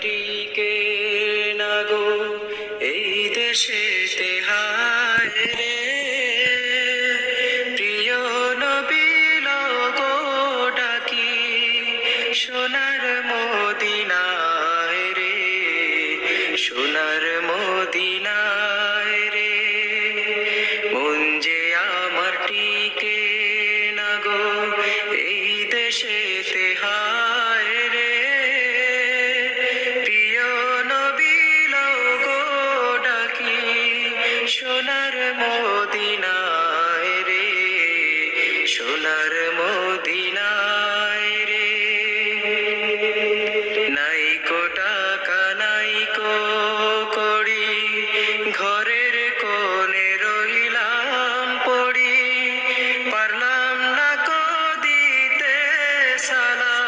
টিকে না গো এই দেশে সোনার মদিনায় রে, সোনার মদিনায় রে। নাই কো টাকা, নাই করি ঘরের কোণে রইলাম পড়ি। পারলাম না কো দিতে সালাম।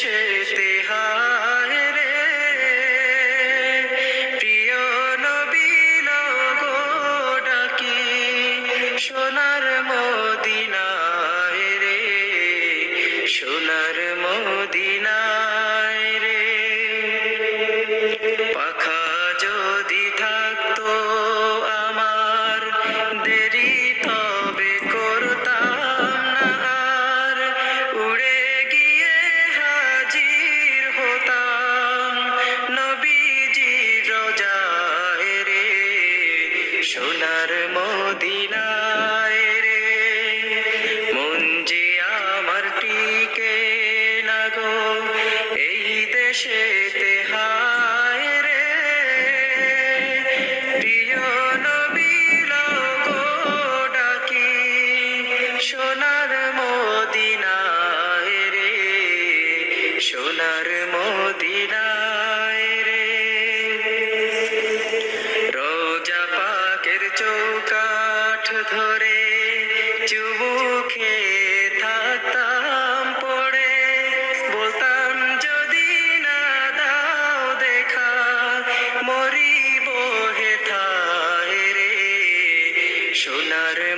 দেশে সোনার মদিনায় রে, মন যে আমার টিকে না গো, এই দেশে রে। প্রিয় নবীল সোনার মদিনায় রে, সোনার মদিনায় চৌকাঠ ধরে চুমুখে থাকতাম পড়ে। বলতাম যদি না দাও দেখা মরিব হেথায় রে। সোনার